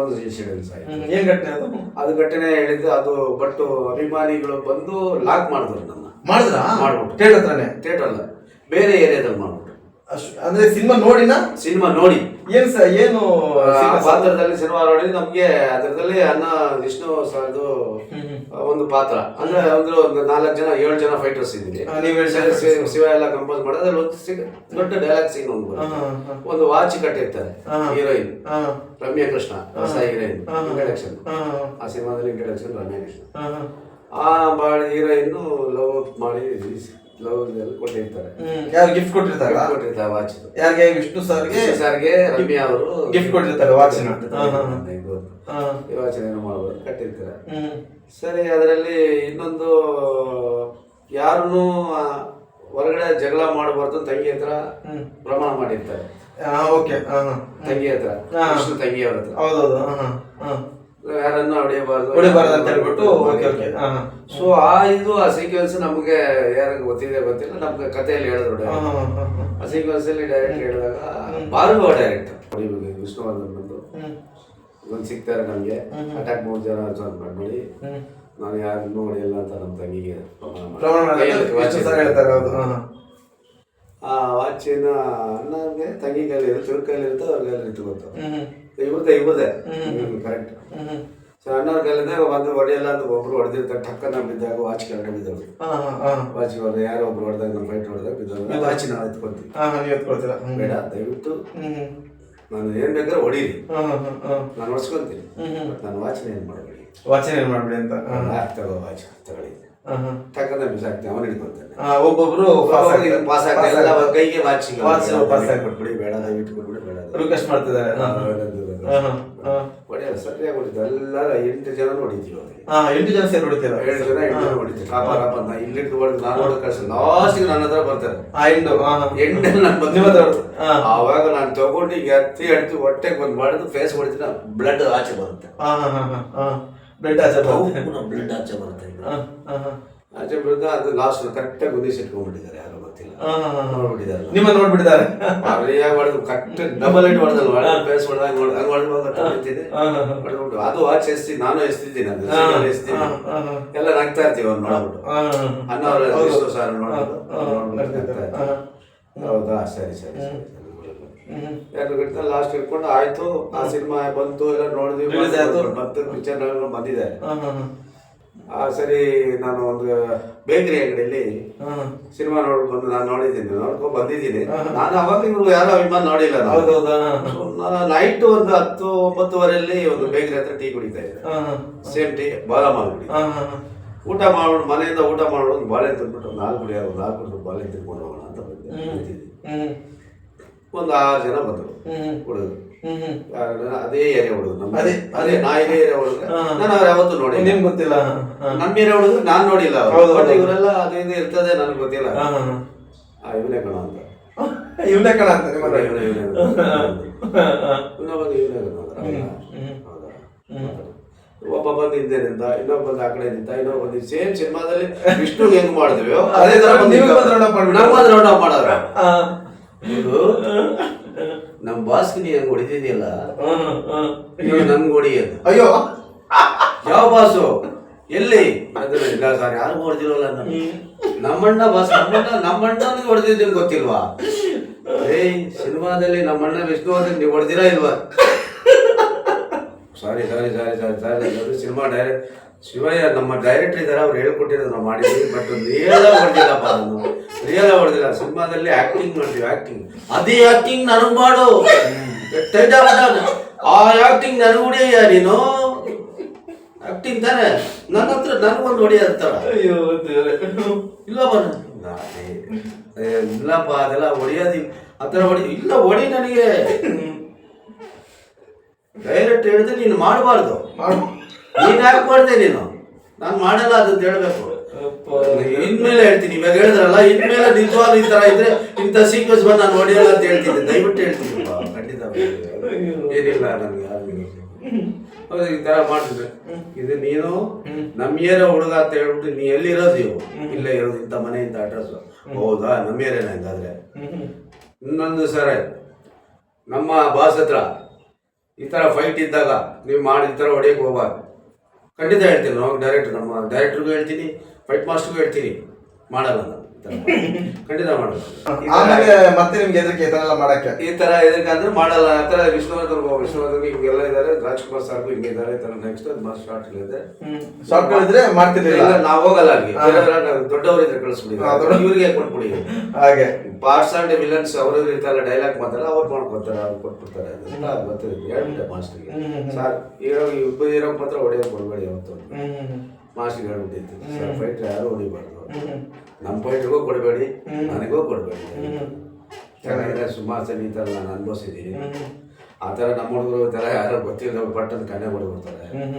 ಒಂದು ಇನ್ಸಿಡೆನ್ಸ್ ಆಯ್ತು ಸರ್ ಏನ್ ಘಟನೆ ಅದು? ಅದು ಘಟನೆ ಹೇಳಿದ್ದು ಅದು ಬಟ್ಟು ಅಭಿಮಾನಿಗಳು ಬಂದು ಲಾಕ್ ಮಾಡಿದ್ರು ನನ್ನ ಮಾಡಿದ್ರ? ಮಾಡ್ಬಿಟ್ಟು. ಥಿಯೇಟರ್ ಹತ್ರನೇ? ಥಿಯೇಟರ್ ಅಲ್ಲ ಬೇರೆ ಏರಿಯಾದಲ್ಲಿ ಮಾಡ್ಬಿಟ್ಟು ಅಂದ್ರೆ ಸಿನಿಮಾ ನೋಡಿನ? ಸಿನಿಮಾ ನೋಡಿ. ಏನ್ ಸರ್ ಏನು ಆ ಪಾತ್ರದಲ್ಲಿ ಸಿನಿಮಾ ನೋಡಿ ನಮ್ಗೆ ಅದರದಲ್ಲಿ ಅನ್ನ ವಿಷ್ಣು ಸರ್ದು ಒಂದು ಪಾತ್ರ. ಅಂದ್ರೆ ಅಂದ್ರೆ ಒಂದು ನಾಲ್ಕು ಜನ ಏಳು ಜನ ಫೈಟರ್ಸ್ ಇದ್ದೀವಿ. ಹಾ, ನೀವ್ ಹೇಳ್ತಾ ಶಿವ ಎಲ್ಲ ಕಂಪೋಸ್ ಮಾಡೋದು ಅದ್ರಲ್ಲಿ ಒಂದು ಸಿಗ- ದೊಡ್ಡ ಡೈಲಾಗ್ ಸೀನ್ ಒಂದು ಬರುತ್ತೆ. ಹಾ, ಹಾ. ಒಂದು ವಾಚ್ ಕಟ್ಟಿರ್ತಾರೆ ಹಾ. ಹೀರೋಯಿನ್. ಹಾ, ರಮ್ಯಾ ಕೃಷ್ಣ ಹೊಸ ಹೀರೋಯಿನ್ ಹಾ. ಇಂಟ್ರಡಕ್ಷನ್ ಹಾ, ಆ ಸಿನಿಮಾದಲ್ಲಿ ಇಂಟ್ರಡಕ್ಷನ್ ರಮ್ಯಾ ಕೃಷ್ಣ. ಹಾ, ಹಾ. ಆ ಬಾಳ ಹೀರೋಯಿನ್ ಲವ್ ಮಾಡಿ ಲವ್ ಕೊಟ್ಟಿರ್ತಾರೆ. ಯಾರು ಗಿಫ್ಟ್ ಕೊಟ್ಟಿರ್ತಾರ ಕೊಟ್ಟಿರ್ತಾರೆ ವಾಚ್ ಯಾರಿಗೆ? ವಿಷ್ಣು ಸರ್ಗೆ ಸರ್ಗೆ ರಮ್ಯಾ ಅವರು ಗಿಫ್ಟ್ ಕೊಟ್ಟಿರ್ತಾರೆ watch ನ. ಹಾ, ಹಾ, ಹಾ. ಇದು ಹಾ. ಮಾಡ್ಬೋದು ಕಟ್ಟಿರ್ತಾರೆ. ಸರಿ ಅದರಲ್ಲಿ ಇನ್ನೊಂದು ಯಾರನ್ನು ಹೊರಗಡೆ ಜಗಳ ಮಾಡಬಾರ್ದು ತಂಗಿ ಹತ್ರ ಪ್ರಮಾಣ ಮಾಡಿರ್ತಾರೆ. ಓಕೆ. ತಂಗಿ ಹತ್ರ ಹಾ. ವಿಷ್ಣು ತಂಗಿ ಅವ್ರ ಹತ್ರ. ಹೌದೌದು. ಯಾರನ್ನು ಹೊಡೆಯಬಾರ್ದು ಹೊಡಿಬಾರ್ದು ಅಂತ ಹೇಳ್ಬಿಟ್ಟು ಓಕೆ ಓಕೆ. ಸೊ ಆ ಇದು ಆ ಸೀಕ್ವೆನ್ಸ್ ನಮಗೆ ಯಾರಿಗೆ ಗೊತ್ತಿದೆ ಗೊತ್ತಿಲ್ಲ. ನಮ್ಗೆ ಕಥೆಯಲ್ಲಿ ಹೇಳಿದ್ರು. ಆ ಸೀಕ್ವೆನ್ಸ್ ಅಲ್ಲಿ ಡೈರೆಕ್ಟ್ ಹೇಳಿದಾಗ ಬಾರುವ ಡೈರೆಕ್ಟ್ ವಿಷ್ಣುವರ್ಧನ್ ಬಂದು. ಒಂದು ಸಿಗ್ತಾರೆ ನಮಗೆ. ಅಟ್ಯಾಕ್ ಮೂರು ಜನ join ಮಾಡ್ಬಿಡಿ. ನಾನು ಯಾರನ್ನೂ ಹೊಡೆಯಲ್ಲ ಅಂತ ನಮ್ಮ ತಂಗಿಗೆ ಆ ವಾಚಿನ ಅಣ್ಣಗೆ ತಂಗಿ ಕೈಲಿ ಇರುತ್ತೆ ಕೈಲಿ ಇರುತ್ತೆ ಅವ್ರ ಕೈಲಿ ಗೊತ್ತು. ಹ್ಮ್ ಇವದೆ ಕರೆಕ್ಟ್ ಸೊ ಅಣ್ಣವ್ರ ಕೈಲಿದ್ದಾಗ ಒಂದು ಹೊಡೆಯಲ್ಲ ಅಂತ ಒಬ್ರು ಹೊಡೆದಿರ್ತಾರೆ. ಟಕ್ಕನ ಬಿದ್ದಾಗ ವಾಚ್ ಕೆಳಗಡೆ ಬಿದ್ದವ್ರು. ಹಾ ಹಾ ಹಾ. ವಾಚ್ ಹೊಡೆದ ಯಾರೋ ಒಬ್ರು ಹೊಡೆದಾಗ ನಮ್ಮ ಫೈಟ್ ಹೊಡೆದಾಗ ಬಿದ್ದವ್ರು. ವಾಚ್ ನಾವು ಎತ್ಕೊಳ್ತೀವಿ ಬೇಡ ದಯವಿಟ್ಟು ನಾನು ಏನ್ ಬೇಕಾದ್ರೆ ಹೊಡೀರಿ. ನಾನು ಹೊಡ್ಸ್ಕೊಂತೀನಿ. ನಾನು ವಾಚ್ನ ಏನ್ ಮಾಡಬೇಡಿ. ವಾಚನ ಏನ್ ಮಾಡ್ಬೇಡಿ ಅಂತ? ತಗೋ ವಾಚ್ ತಗೊಳ್ಳಿ ಅವನು ಹಿಡ್ಕೊಂತಾನೆ. ಒಬ್ಬೊಬ್ರು ಪಾಸ್ ಆಗ್ತಾರೆ. ಅವ್ರ ಕೈಗೆ ವಾಚ್ ಪಾಸ್ ಪಾಸ್ ಆಗ್ಬಿಡು. ಕೊಟ್ಬಿಡಿ ಬೇಡ ದಯವಿಟ್ಟು. ಕೊಟ್ಬಿಡಿ ಬೇಡ ರಿಕ್ವೆಸ್ಟ್ ಮಾಡ್ತಿದ್ದಾರೆ ಹೊಡೆಯಲ್ಲ ಸರಿಯಾಗಿ ಹೊಡಿತು ಎಲ್ಲರ ಎಂಟು ಜನ ಹೊಡಿತೀವಿ ಎಂಟು ಜನ ಸೇರಿ ಹೊಡಿತೀರಾ ಏಳು ಜನ ಎಂಟು ಜನ ಹೊಡಿತೀವಿ ಕಾಪ ಕಾಪ ಅಂತ ಇಲ್ಲಿಟ್ಟು ಹೊಡೆದು ನಾನು ಹೊಡೆದು ಕಳ್ಸಿ ಲಾಸ್ಟಿಗೆ ನನ್ನ ಹತ್ರ ಬರ್ತಾರೆ. ಆ ಎಂಟು ಎಂಟಲ್ಲಿ ನಾನು ಬಂದು. ಆವಾಗ ನಾನು ತಗೊಂಡು ಈಗ ಎತ್ತಿ ಎಡ್ತು ಹೊಟ್ಟೆಗೆ ಬಂದು ಮಾಡಿದ್ದು ಫೇಸ್ ಹೊಡಿತೀನಿ ಬ್ಲಡ್ ಆಚೆ ಬರುತ್ತೆ. ಬ್ಲಡ್ ಆಚೆ ಬರುತ್ತೆ. ಬ್ಲಡ್ ಆಚೆ ಹಾ ಹಾ ಆಚೆ ಬರುತ್ತೆ ಅದು ಲಾಸ್ಟ್ ಕರೆಕ್ಟಾಗಿ ಉದ್ದೇಶ ಇಟ್ಕೊಂಡ್ಬಿಟ್ಟಿದ್ದಾರೆ ಯಾರು ಗೊತ್ತಿಲ್ಲ. ನೋಡ್ಬಿಟ್ಟಿದ್ದಾರೆ ನಿಮ್ಮ ನೋಡ್ಬಿಟ್ಟಿದ್ದಾರೆ. ಅವ್ರಿಗೆ ಹೊಡೆದು ಕರೆಕ್ಟ್ ಡಬಲ್ ಏಟ್ ಹೊಡೆದಲ್ಲ ಒಳ ಫೇಸ್ ಹೊಡೆದಾಗ ಹಂಗೆ ಹೊಡೆದಾಗ ಹೊಡಿತಿದ್ದೆ ಹಾ, ಹಾ, ಹಾ. ಹೊಡೆದ್ಬಿಟ್ಟು ಅದು ವಾಚ್ ಎಸ್ತಿ ನಾನು ಎಸ್ತಿದ್ದೀನಿ ಅದು. ಎಸ್ತೀನಿ. ಎಲ್ಲ ನಗ್ತಾ ಇರ್ತೀವಿ ಅವ್ರು ನೋಡ್ಬಿಟ್ಟು. ಅನ್ನೋರು ಸರ್ ನೋಡ್ಬಿಟ್ಟು. ಹೌದಾ? ಸರಿ ಸರಿ ಸರಿ. ಎರಡು ಗಂಟೆ ಲಾಸ್ಟ್ ಇಟ್ಕೊಂಡು ಆಯ್ತು ಆ ಸಿನಿಮಾ ಬಂತು ಎಲ್ಲ ನೋಡಿದ್ವಿ. ಮತ್ತೆ ಪಿಕ್ಚರ್ ಬಂದಿದೆ. ಸರಿ ನಾನು ಒಂದು ಬೇಕರಿ ಅಂಗಡಿಯಲ್ಲಿ. ಸಿನಿಮಾ ನೋಡ್ಕೊಂಡು ಬಂದು ನಾನು ನೋಡಿದ್ದೀನಿ ನೋಡ್ಕೊಂಡು ಬಂದಿದ್ದೀನಿ. ನಾನು ಅವಾಗ ಇವ್ರು ಯಾರು ಅಭಿಮಾನ ನೋಡಿಲ್ಲ ನಾನು. ನೈಟ್ ಒಂದು ಹತ್ತು ಒಂಬತ್ತುವರೆಯಲ್ಲಿ ಒಂದು ಬೇಕರಿ ಹತ್ರ ಟೀ ಕುಡಿತಾ ಇದ್ದೆ. ಸೇಮ್ ಟೀ ಬಾಲ ಹಾ. ಊಟ ಮಾಡ್ಬಿಟ್ಟು ಮನೆಯಿಂದ ಊಟ ಮಾಡ್ಬಿಟ್ಟು ಬಾಳೆ ತಿಂದ್ಬಿಟ್ಟು ಒಂದು ನಾಲ್ಕು ಕುಡಿಯೋದು ನಾಲ್ಕು ಕುಡಿದು ಬಾಳೆ ತಿನ್ಕೊಂಡು ಹೋಗೋಣ ಅಂತ ಬಂದೆ. ಒಂದು ಆರು ಜನ ಬಂದರು. ಹುಡುಗರು. ಅದೇ ಏರಿಯಾ ಹುಡುಗರು. ನಮ್ಮ ಅದೇ- ಅದೇ ನಾ ಇದೇ ಏರಿಯಾ ಹುಡುಗ ನಾನು ಅವ್ರು ಯಾವತ್ತು ನೋಡಿ ನಿಮ್ಗೆ ಗೊತ್ತಿಲ್ಲ. ನಮ್ಮ ಏರಿಯಾ ಹುಡುಗರು ನಾನು ನೋಡಿಲ್ಲ ಬಟ್. ಇವರೆಲ್ಲ ಅದೇ ಇರ್ತದೆ ನನಗೆ ಗೊತ್ತಿಲ್ಲ. ಇವನೇ ಕಣ ಅಂತ. ಇವನೇ ಕಣ ಅಂತ ಇವನೇ, ಇವನೇ, ಇವನೇ. ಹೌದಾ? ಒಬ್ಬ ಬಂದು ಹಿಂದೆ ನಿಂತ ಇನ್ನೊಬ್ಬ ಬಂದು ಆ ಕಡೆ ನಿಂತ ಇನ್ನೊಬ್ಬ ಬಂದು ಸೇಮ್ ಸಿನಿಮಾದಲ್ಲಿ ವಿಷ್ಣು ಹೆಂಗ್ ಮಾಡಿದ್ವಿ ಅದೇ ತರ ಬಂದು ರೌಂಡ್ ಅಪ್ ಮಾಡೋರು ಬಾಸ್ ನಮ್ಮ ಬಾಸ್ಗೆ ನೀ ಹೆಂಗ್ ಹೊಡಿತಿದ್ಯಲ್ಲ? ಹಾ, ಹಾ. ನನ್ಗೆ ಅಯ್ಯೋ. ಯಾವ ಬಾಸು? ಎಲ್ಲಿ? ಅಂದ್ರೆ ಇಲ್ಲ ಸರ್ ಯಾರು ಹೊಡೆದಿರೋಲ್ಲ ನಾನು ನಮ್ಮಣ್ಣ ಬಾಸ್ ನಮ್ಮಣ್ಣ ನಮ್ಮಣ್ಣನಿಗೆ ಹೊಡೆದಿದ್ದೀನಿ ಗೊತ್ತಿಲ್ವಾ? ಏಯ್ ಸಿನಿಮಾದಲ್ಲಿ ನಮ್ಮಣ್ಣ ವಿಷ್ಣುವರ್ಧನ್ ನೀವು ಹೊಡೆದಿರಾ ಇಲ್ವಾ? ಸಾರಿ ಸಾರಿ ಸಾರಿ ಸಾರಿ ಸಾರಿ ಅದು ಸಿನಿಮಾ ಡೈರೆಕ್ಟ್ ಶಿವಯ್ಯ ನಮ್ಮ ಡೈರೆಕ್ಟರ್ ಇದ್ದಾರೆ ಅವ್ರು ಹೇಳ್ಕೊಟ್ಟಿರೋದು ನಾವು ಮಾಡಿದ್ವಿ ಬಟ್ ರಿಯಲ್ ಹೊಡೆದಿಲ್ಲಪ್ಪ ನಾನು ರಿಯಲ್ ಹೊಡೆದಿಲ್ಲ. ಸಿನಿಮಾದಲ್ಲಿ ಆ್ಯಕ್ಟಿಂಗ್ ಮಾಡ್ತೀವಿ ಆ್ಯಕ್ಟಿಂಗ್ ಅದೇ ಆ್ಯಕ್ಟಿಂಗ್ ನನಗೆ ಮಾಡು. ಟೈಟ್. ಆ ಆ್ಯಕ್ಟಿಂಗ್ ನನಗೆ ಹೊಡಿಯ ನೀನು. ಆ್ಯಕ್ಟಿಂಗ್ ತಾನೆ. ನನ್ನ ಹತ್ರ ನನಗೊಂದು ಹೊಡಿ ಅಯ್ಯೋ. ಇಲ್ಲಪ್ಪ ಇಲ್ಲಪ್ಪ ಅದೆಲ್ಲ ಹೊಡಿಯೋದಿ ಆ ಥರ ಹೊಡಿ ಇಲ್ಲ ಹೊಡಿ ನನಗೆ. ಡೈರೆಕ್ಟ್ ಹೇಳಿದ್ರೆ ನೀನು ಮಾಡಬಾರ್ದು. ನೀನು ಯಾಕೆ ಮಾಡ್ದೆ ನೀನು? ನಾನು ಮಾಡಲ್ಲ ಅದಂತ ಹೇಳ್ಬೇಕು. ಇನ್ಮೇಲೆ ಹೇಳ್ತೀನಿ. ಇವಾಗ ಹೇಳಿದ್ರಲ್ಲ ಇನ್ಮೇಲೆ ನಿಜವಾದ ಈ ತರ ಇದ್ರೆ ಇಂಥ ಸೀಕ್ವೆನ್ಸ್ ಬಂದು ನಾನು ಹೊಡೆಯಲ್ಲ ಅಂತ ಹೇಳ್ತಿದ್ದೆ. ದಯವಿಟ್ಟು ಹೇಳ್ತೀನಿ. ಖಂಡಿತ ಏನಿಲ್ಲ ನನಗೆ ಹೌದು ಈ ತರ ಮಾಡಿದ್ರೆ. ಇದು ನೀನು ನಮ್ಮ ಏರಿಯಾ ಹುಡುಗ ಅಂತ ಹೇಳ್ಬಿಟ್ಟು ನೀ ಎಲ್ಲಿರೋದು ನೀವು ಇಲ್ಲೇ ಇರೋದು ಇಂಥ ಮನೆ ಇಂಥ ಅಡ್ರೆಸ್ ಹೌದಾ? ನಮ್ಮ ಏರಿಯಾನ ಹಂಗಾದ್ರೆ? ಹ್ಮ್, ಹ್ಮ್. ಇನ್ನೊಂದು ಸರ. ನಮ್ಮ ಬಾಸ್ ಹತ್ರ ಈ ಥರ ಫೈಟ್ ಇದ್ದಾಗ ನೀವು ಮಾಡಿ ಈ ಥರ ಹೊಡೆಯಕ್ಕೆ ಹೋಗ್ಬಾರ್ದು. ಖಂಡಿತ ಹೇಳ್ತೀನಿ ನಾವು ಡೈರೆಕ್ಟ್ ನಮ್ಮ ಡೈರೆಕ್ಟ್ರಿಗೂ ಹೇಳ್ತೀನಿ ಫೈಟ್ ಮಾಸ್ಟರ್ಗೂ ಹೇಳ್ತೀನಿ. ಮಾಡಲ್ಲ ನಾನು. ಖಂಡಿತ ಮಾಡಲ್ಲ ಆಮೇಲೆ ಮತ್ತೆ ನಿಮ್ಗೆ ಎದಕ್ಕೆ ಎಲ್ಲ ಮಾಡಕ್ಕೆ? ಈ ತರ ಎದಕ್ಕೆ ಅಂದ್ರೆ ಮಾಡಲ್ಲ. ಆ ತರ ವಿಷ್ಣುವರ್ಧನ್ ಹೋಗು. ವಿಷ್ಣುವರ್ಧನ್ ಹಿಂಗೆಲ್ಲ ಇದಾರೆ. ರಾಜ್ಕುಮಾರ್ ಸಾಕು ಹಿಂಗೆ ಇದಾರೆ. ಈ ತರ ನೆಕ್ಸ್ಟ್ ಅದು ಶಾರ್ಟ್ ಇದೆ. ಶಾರ್ಟ್ ಇದ್ರೆ ಮಾಡ್ತಿರ್ಲಿಲ್ಲ. ನಾವು ಹೋಗಲ್ಲ ಅಲ್ಲಿ. ದೊಡ್ಡವ್ರ ಇದ್ರೆ ಕಳಿಸ್ಬಿಡಿ. ಇವ್ರಿಗೆ ಕೊಟ್ಬಿಡಿ? ಹಾಗೆ. ಪಾರ್ಟ್ಸ್ ಅಂಡ್ ವಿಲನ್ಸ್ ಅವರು ಇರ್ತಾರಲ್ಲ ಡೈಲಾಗ್ ಮಾತ್ರ ಅವ್ರು ಮಾಡ್ಕೊತಾರೆ ಅವ್ರು ಕೊಟ್ಬಿಡ್ತಾರೆ. ಅದೆಲ್ಲ ಗೊತ್ತಿದೆ ಹೇಳ್ಬಿಟ್ಟೆ ಮಾಸ್ಟರ್ಗೆ. ಸರ್ ಹೀರೋ ಇಬ್ಬರು ಮಾತ್ರ ಹೊಡೆಯೋದು ಕೊಡ್ಬೇಡಿ ಅವತ್ತು ಹ್ಮ್. ಹ್ಮ್ ಮಾಸ್ಟರ್ಗೆ ಹೇಳ್ಬಿಟ್ಟಿತ್ತು. ಸರ್ ಫೈಟ್ ಯಾರು ಹೊಡಿಬಾರ್ದು ನಮ್ಮ ಫೈಟ್ಗೂ ಕೊಡಬೇಡಿ. ನನಗೂ ಕೊಡಬೇಡಿ. ಚೆನ್ನಾಗಿದೆ ಸುಮಾರು ಸಲ ಈ ಥರ ನಾನು ಅನುಭವಿಸಿದ್ದೀನಿ. ಆ ಥರ ನಮ್ಮ ಹುಡುಗರು ಈ ಥರ ಯಾರೋ ಗೊತ್ತಿಲ್ಲ ಪಟ್ಟಂತ ಕಣ್ಣೆ ಹೊಡಿಬಿಡ್ತಾರೆ ಹ್ಮ್